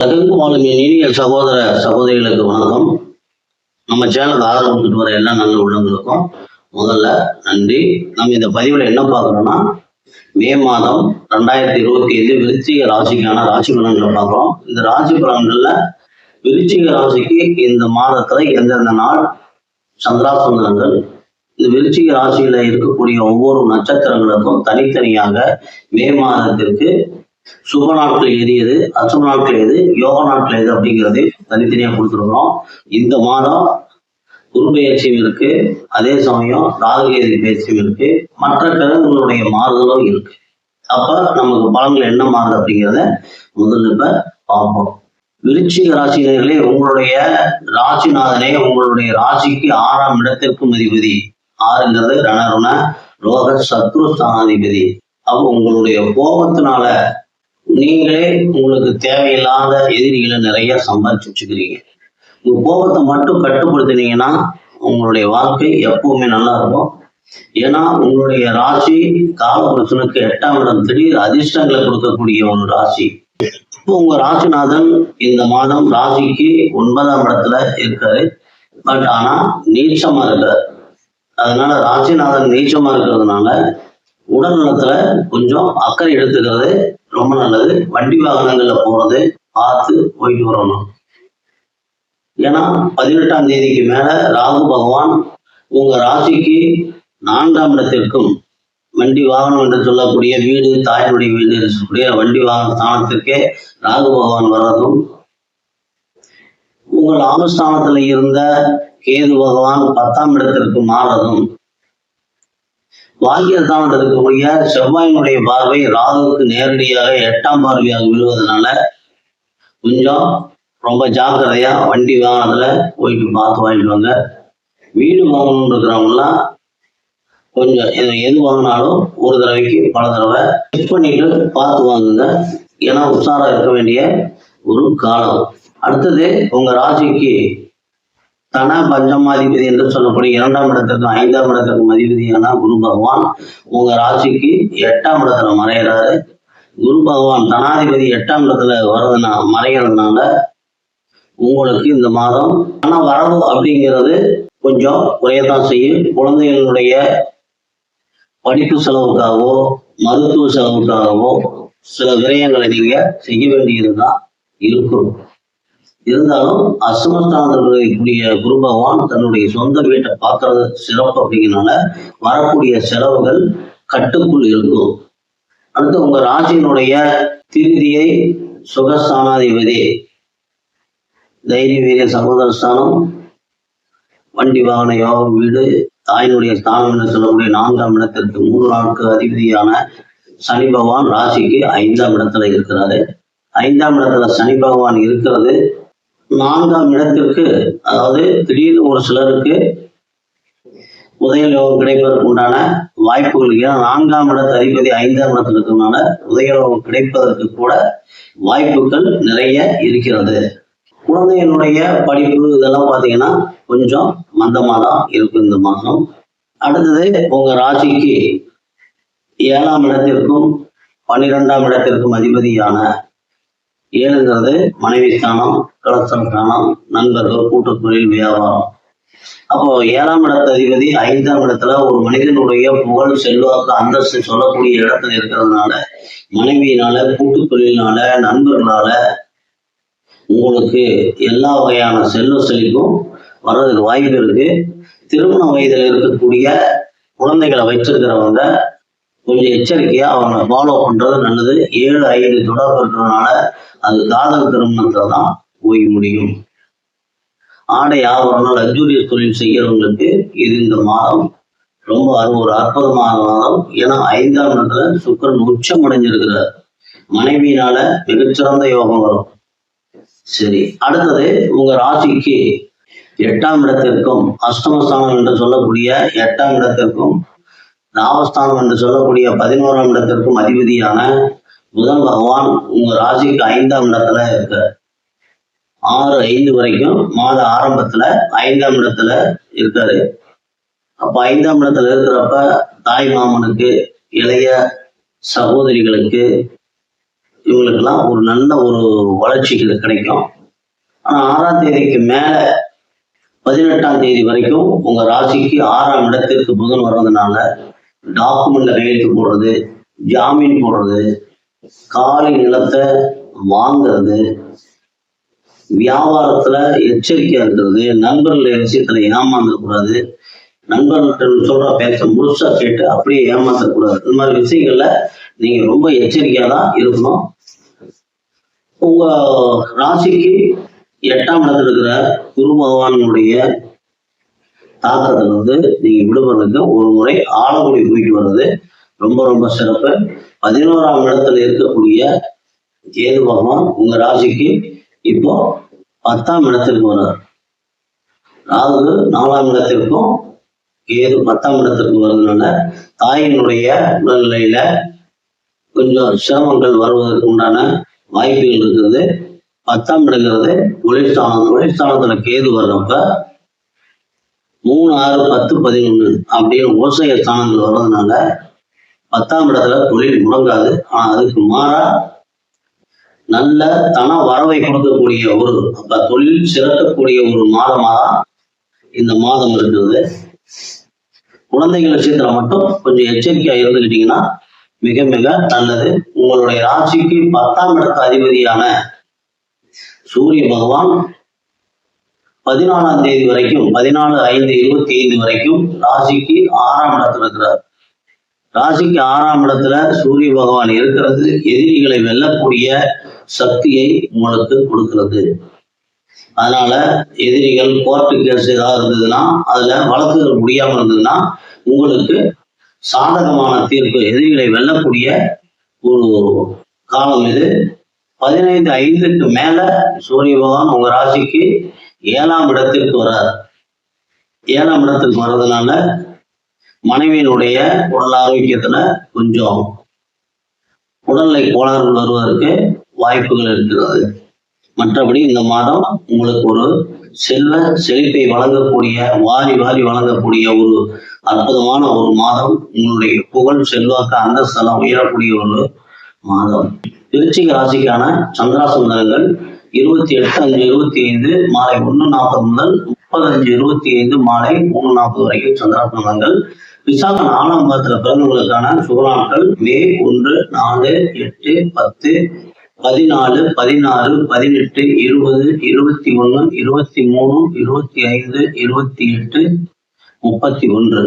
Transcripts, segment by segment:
தகுந்து வாழும் என் இனிய சகோதர சகோதரிகளுக்கு வணக்கம். நம்ம சேனலுக்கு ஆதரவு கொடுத்துட்டு வர எல்லா நல்ல உள்ளங்களுக்கும் முதல்ல நன்றி. நம்ம இந்த பதிவில் என்ன பார்க்குறோம்னா மே மாதம் ரெண்டாயிரத்தி இருபத்தி ஐந்து விருச்சிக ராசிக்கான ராசி பலன்களை பார்க்குறோம். இந்த ராசி பலன்களில் விருச்சிக ராசிக்கு இந்த மாதத்துல எந்தெந்த நாள் சந்திராசந்திரங்கள் இந்த விருச்சிக ராசியில் இருக்கக்கூடிய ஒவ்வொரு நட்சத்திரங்களுக்கும் தனித்தனியாக மே மாதத்திற்கு சுப நாட்கள் எது எது அசுப நாட்கள் எது யோக நாட்கள் எது அப்படிங்கிறது தனித்தனியாக கொடுத்துருக்கோம் இந்த மாதம் குரு பயிற்சியும் இருக்கு அதே சமயம் ராகுகேதி பயிற்சியும் இருக்கு மற்ற கிரகங்களுடைய மாறுதலும் இருக்கு. அப்ப நமக்கு பலன்கள் என்ன மாறுது அப்படிங்கிறத முதல்ல இப்ப பார்ப்போம். விருச்சிக ராசினர்களே உங்களுடைய ராசிநாதனே உங்களுடைய ராசிக்கு ஆறாம் இடத்திற்கும் அதிபதி. ஆறுங்கிறது ரணருண ரோக சத்ரு ஸ்தானாதிபதி. அப்போ உங்களுடைய கோபத்தினால நீங்களே உங்களுக்கு தேவையில்லாத எதிரிகளை நிறைய சம்பாதிச்சு வச்சுக்கிறீங்க உங்க கோபத்தை மட்டும் கட்டுப்படுத்தினீங்கன்னா உங்களுடைய வாழ்க்கை எப்பவுமே நல்லா இருக்கும். ஏன்னா உங்களுடைய ராசி காலபுருஷனுக்கு எட்டாம் இடம் திடீர் அதிர்ஷ்டங்களை கொடுக்கக்கூடிய ஒரு ராசி. இப்போ உங்க ராசிநாதன் இந்த மாதம் ராசிக்கு ஒன்பதாம் இடத்துல இருக்காரு. பட் ஆனா நீச்சமா இருக்காரு. அதனால ராசிநாதன் நீச்சமா இருக்கிறதுனால உடல் நலத்துல கொஞ்சம் அக்கறை எடுத்துக்கிறது ரொம்ப நல்லது. வண்டி வாகனங்கள்ல போறது பார்த்து போயிட்டு வரணும். ஏன்னா பதினெட்டாம் தேதிக்கு மேல ராகு பகவான் உங்க ராசிக்கு நான்காம் இடத்திற்கும் வண்டி வாகனம் என்று சொல்லக்கூடிய வீடு தாயினுடைய வீடு என்று சொல்லக்கூடிய வண்டி வாகன ஸ்தானத்திற்கே ராகு பகவான் வர்றதும் உங்கள் ஆமஸ்தானத்துல இருந்த கேது பகவான் பத்தாம் இடத்திற்கு மாறதும் வாக்கியஸ்தானத்தில் இருக்கக்கூடிய செவ்வாயினுடைய பார்வை ராகுவுக்கு நேரடியாக எட்டாம் பார்வையாக விழுவதனால கொஞ்சம் ரொம்ப ஜாக்கிரதையா வண்டி வாகனத்துல போயிட்டு பார்த்து வாங்கிட்டு வாங்க. வீடு வாங்கணும்னு இருக்கிறவங்கலாம் கொஞ்சம் எது வாங்கினாலும் ஒரு தடவைக்கு பல தடவை செக் பண்ணிட்டு பார்த்து வாங்குங்க. ஏன்னா உஷாரா இருக்க வேண்டிய ஒரு காலம். அடுத்தது உங்க ராசிக்கு தன பஞ்சமாதிபதி என்று சொல்லக்கூடிய இரண்டாம் இடத்திற்கும் ஐந்தாம் இடத்திற்கும் அதிபதியான குரு பகவான் உங்க ராசிக்கு எட்டாம் இடத்துல மறைகிறாரு குரு பகவான் தனாதிபதி எட்டாம் இடத்துல வர்றதுனா மறைகிறதுனால உங்களுக்கு இந்த மாதம் பண வரவு அப்படிங்கிறது கொஞ்சம் குறையத்தான் செய்யும். குழந்தைகளுடைய படிப்பு செலவுக்காகவோ மருத்துவ செலவுக்காகவோ சில விரயங்களை நீங்க செய்ய வேண்டியதுதான் இருக்கும். இருந்தாலும் அசுமஸ்தானத்தில் இருக்கக்கூடிய குரு பகவான் தன்னுடைய சொந்த வீட்டை பார்க்கறது சிறப்பு அப்படிங்கிறனால வரக்கூடிய செலவுகள் கட்டுக்குள் இருக்கும். அடுத்து உங்க ராசியினுடைய திருதியை சுகஸ்தானாதிபதி தைரிய வீரிய சகோதர ஸ்தானம் வண்டி வாகன யோகம் வீடு தாயினுடைய ஸ்தானம் என்று சொல்லக்கூடிய நான்காம் இடத்திற்கு மூன்று நாட்கு அதிபதியான சனி பகவான் ராசிக்கு ஐந்தாம் இடத்துல இருக்கிறாரு. ஐந்தாம் இடத்துல சனி பகவான் இருக்கிறது. நான்காம் இடத்திற்கு அதாவது திடீர்னு ஒரு சிலருக்கு உதயலோகம் கிடைப்பதற்கு உண்டான வாய்ப்புகள் ஏன்னா நான்காம் இடத்து அதிபதி ஐந்தாம் இடத்துல இருக்கிறதுனால உதயலோகம் கிடைப்பதற்கு கூட வாய்ப்புகள் நிறைய இருக்கிறது. குழந்தைகளுடைய படிப்பு இதெல்லாம் பார்த்தீங்கன்னா கொஞ்சம் மந்தமாக தான் இருக்கும் இந்த மாதம். அடுத்தது உங்க ராசிக்கு ஏழாம் இடத்திற்கும் பன்னிரெண்டாம் இடத்திற்கும் அதிபதியான ஏழுங்கிறது மனைவி ஸ்தானம் கலசம் ஸ்தானம் நண்பர்கள் கூட்டுத்தொழில் வியாபாரம். அப்போ ஏழாம் இடத்து அதிபதி ஐந்தாம் இடத்துல ஒரு மனிதனுடைய புகழ் செல்வாக்கு அந்தஸ்து சொல்லக்கூடிய இடத்துல இருக்கிறதுனால மனைவியினால கூட்டு தொழிலினால நண்பர்களால உங்களுக்கு எல்லா வகையான செல்வ செழிப்பும் வர்றதுக்கு வாய்ப்பு இருக்கு. திருமண வயதில் இருக்கக்கூடிய குழந்தைகளை வச்சிருக்கிறவங்க கொஞ்சம் எச்சரிக்கையா அவங்க ஃபாலோ பண்றது நல்லது. ஏழு ஐந்து தொடர்பு இருக்கிறதுனால அது காதல் திருமணத்துல தான் போய் முடியும். ஆடை ஆபரணம் லக்ஸூரியஸ் தொழில் செய்யறவங்களுக்கு இது இந்த மாதம் ரொம்ப ஒரு அற்புதமான மாதம். ஏன்னா ஐந்தாம் இடத்துல சுக்கரன் உச்சம் அடைஞ்சிருக்கிறார். மனைவியினால மிகச்சிறந்த யோகம் வரும். சரி அடுத்தது உங்க ராசிக்கு எட்டாம் இடத்திற்கும் அஷ்டமஸ்தானம் என்று சொல்லக்கூடிய எட்டாம் இடத்திற்கும் லாபஸ்தானம் என்று சொல்லக்கூடிய பதினோராம் இடத்திற்கும் அதிபதியான புதன் பகவான் உங்க ராசிக்கு ஐந்தாம் இடத்துல இருக்கார். ஆறு ஐந்து வரைக்கும் மாத ஆரம்பத்துல ஐந்தாம் இடத்துல இருக்காரு. அப்ப ஐந்தாம் இடத்துல இருக்கிறப்ப தாய் மாமனுக்கு இளைய சகோதரிகளுக்கு இவங்களுக்கெல்லாம் ஒரு நல்ல ஒரு வளர்ச்சிகள் கிடைக்கும். ஆனா ஆறாம் தேதிக்கு மேல பதினெட்டாம் தேதி வரைக்கும் உங்க ராசிக்கு ஆறாம் இடத்திற்கு புதன் வர்றதுனால டாக்குமெண்ட்ல கையெழுத்து போடுறது ஜாமீன் போடுறது காலி நிலத்தை வாங்குறது வியாபாரத்துல எச்சரிக்கையா இருக்கிறது நண்பர்கள் விஷயத்துல ஏமாந்துடக்கூடாது நண்பர்கள் சொல்ற பேச முழுசா கேட்டு அப்படியே ஏமாத்தக்கூடாது. இந்த மாதிரி விஷயங்கள்ல நீங்க ரொம்ப எச்சரிக்கையா தான் இருக்கணும். உங்க ராசிக்கு எட்டாம் இடத்துல இருக்கிற குரு பகவானுடைய தாக்கத்துல வந்து நீங்க விடுபடுறதுக்கு ஒரு முறை ஆலங்குடி போயிட்டு வர்றது ரொம்ப ரொம்ப சிறப்பு. பதினோராம் இடத்துல இருக்கக்கூடிய கேது பகவான் உங்க ராசிக்கு இப்போ பத்தாம் இடத்திற்கு வர்றார். ராகு நாலாம் இடத்திற்கும் கேது பத்தாம் இடத்திற்கு வருதுனால தாயினுடைய உடல்நிலையில கொஞ்சம் சிரமங்கள் வருவதற்கு உண்டான வாய்ப்புகள் இருக்கிறது பத்தாம் இடங்கிறது தொழிற்சாலம் தொழிற்சாலத்துல கேது வர்றப்ப மூணு ஆறு பத்து பதினொன்று அப்படின்னு ஓசைய ஸ்தானங்கள் வர்றதுனால பத்தாம் இடத்துல தொழில் முடங்காது. ஆனா அதுக்கு மாறா நல்ல தன வரவை கொடுக்கக்கூடிய ஒரு அப்ப தொழில் சிறக்கக்கூடிய ஒரு மாதமாக இந்த மாதம் இருக்கிறது. குழந்தைகள் விஷயத்துல மட்டும் கொஞ்சம் எச்சரிக்கையா இருந்துக்கிட்டீங்கன்னா மிக மிக நல்லது. உங்களுடைய ராசிக்கு பத்தாம் இடத்து அதிபதியான சூரிய பகவான் பதினாலாம் தேதி வரைக்கும் பதினாலு ஐந்து இருபத்தி ஐந்து வரைக்கும் ராசிக்கு ஆறாம் இடத்துல இருக்கிறார். ராசிக்கு ஆறாம் இடத்துல சூரிய பகவான் இருக்கிறது எதிரிகளை வெல்லக்கூடிய சக்தியை உங்களுக்கு கொடுக்கிறது. அதனால எதிரிகள் கோர்ட்டு கேஸ் ஏதாவது இருந்ததுன்னா அதுல வழக்குகள் முடியாமல் இருந்ததுன்னா உங்களுக்கு சாதகமான தீர்ப்பு எதிரிகளை வெல்லக்கூடிய ஒரு காலம் இது. பதினைந்து ஐந்துக்கு மேல சூரிய பகவான் உங்க ராசிக்கு ஏழாம் இடத்திற்கு வரார் ஏழாம் இடத்துக்கு வர்றதுனால மனைவியினுடைய உடல் ஆரோக்கியத்துல கொஞ்சம் உடல்நிலை கோளாறுகள் வருவதற்கு வாய்ப்புகள் இருக்கிறது. மற்றபடி இந்த மாதம் உங்களுக்கு ஒரு செல்வ செழிப்பை வழங்கக்கூடிய வாரி வாரி வழங்கக்கூடிய ஒரு அற்புதமான ஒரு மாதம். உங்களுடைய புகழ் செல்வாக்கு அந்தஸ்தலம் உயரக்கூடிய ஒரு மாதம். திருச்சி ராசிக்கான சந்திராசந்திரங்கள் இருபத்தி எட்டு அஞ்சு இருபத்தி ஐந்து மாலை ஒன்று நாற்பது முதல் முப்பது அஞ்சு இருபத்தி ஐந்து மாலை மூணு நாற்பது வரைக்கும் சந்திராசந்தங்கள் விசாக நாலாம் பாதத்துல பிறந்தவங்களுக்கான சுகநாட்கள் மே ஒன்று நாலு எட்டு பத்து பதினாலு பதினாறு பதினெட்டு இருபது இருபத்தி ஒன்று இருபத்தி மூணு இருபத்தி ஐந்து இருபத்தி எட்டு முப்பத்தி ஒன்று.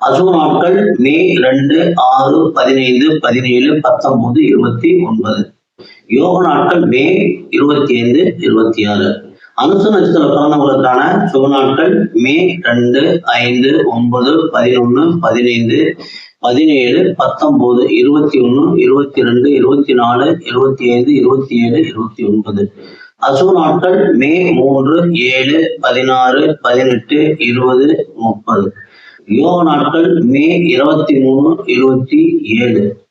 அசுவ நாட்கள் மே ரெண்டு ஆறு பதினைந்து பதினேழு பத்தொன்பது இருபத்தி ஒன்பது. யோக நாட்கள் மே இருபத்தி ஐந்து இருபத்தி ஆறு அனுச நட்சத்திர பிறந்தவர்களுக்கான சுப நாட்கள் மே ரெண்டு ஐந்து ஒன்பது பதினொன்று பதினைந்து பதினேழு பத்தொன்பது இருபத்தி ஒன்று இருபத்தி ரெண்டு இருபத்தி நாலு இருபத்தி ஐந்து இருபத்தி ஏழு இருபத்தி ஒன்பது அசுவ நாட்கள் மே மூன்று ஏழு பதினாறு பதினெட்டு இருபது முப்பது. யோக நாட்கள் மே இருபத்தி மூணு இருபத்தி ஏழு.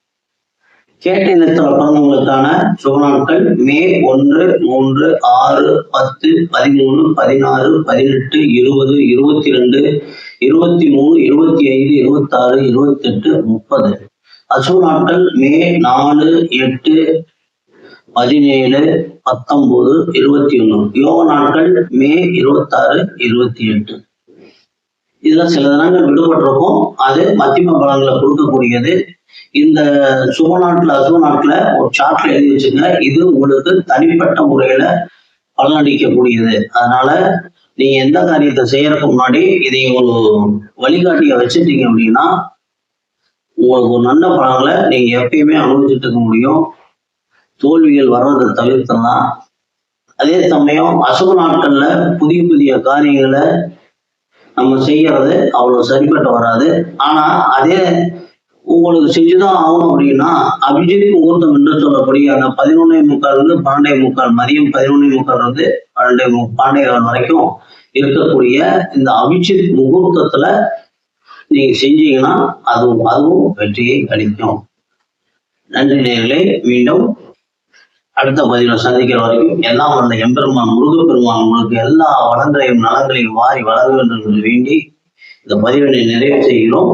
கேட்டை நட்சத்திர பிறந்தவங்களுக்கான சுப நாட்கள் மே ஒன்று மூன்று ஆறு பத்து பதிமூணு பதினாறு பதினெட்டு இருபது இருபத்தி ரெண்டு இருபத்தி மூணு இருபத்தி ஐந்து இருபத்தாறு இருபத்தெட்டு முப்பது. அசுவ நாட்கள் மே நாலு எட்டு பதினேழு பத்தொன்பது இருபத்தி ஒண்ணு யோக நாட்கள் மே இருபத்தாறு இருபத்தி எட்டு இதுல சில தினங்கள் விடுபட்டிருக்கும். அது மத்தியம பலன்களை கொடுக்கக்கூடியது. இந்த சுப நாட்டுல அசுப நாட்டுல ஒரு சார்ட்ல எழுதி வச்சுங்க இது உங்களுக்கு தனிப்பட்ட முறையில பலனளிக்கக்கூடியது. அதனால நீங்க எந்த காரியத்தை செய்யறதுக்கு முன்னாடி இதை ஒரு வழிகாட்டிய வச்சுட்டீங்க அப்படின்னா உங்களுக்கு ஒரு நல்ல பலன்களை நீங்க எப்பயுமே அனுபவிச்சுட்டு இருக்க முடியும். தோல்விகள் வர்றதை தவிர்த்தலாம் அதே சமயம் அசுப நாட்கள்ல புதிய புதிய காரியங்களை நம்ம செய்யறது அவ்வளவு சரிப்பட்டு வராது. ஆனா அதே உங்களுக்கு செஞ்சுதான் ஆகணும் அப்படின்னா அபிஜித் முகூர்த்தம் என்று சொல்லக்கூடிய அந்த பதினொன்னே முக்கால் இருந்து பன்னெண்டே முக்கால் மதியம் பதினொன்னே முக்கால் இருந்து பன்னெண்டே பன்னெண்டே கால் வரைக்கும் இருக்கக்கூடிய இந்த அபிஜித் முகூர்த்தத்துல நீங்க செஞ்சீங்கன்னா அதுவும் அதுவும் வெற்றியை அளிக்கும். நன்றி நேர்களை மீண்டும் அடுத்த பதிவில் சந்திக்கிற வரைக்கும் எல்லாம் வந்த எம்பெருமான் முருகப்பெருமான் உங்களுக்கு எல்லா வளங்களையும் நலங்களையும் வாரி வழங்க வேண்டும் என்று வேண்டி இந்த பதிவினை நிறைவு செய்கிறோம்.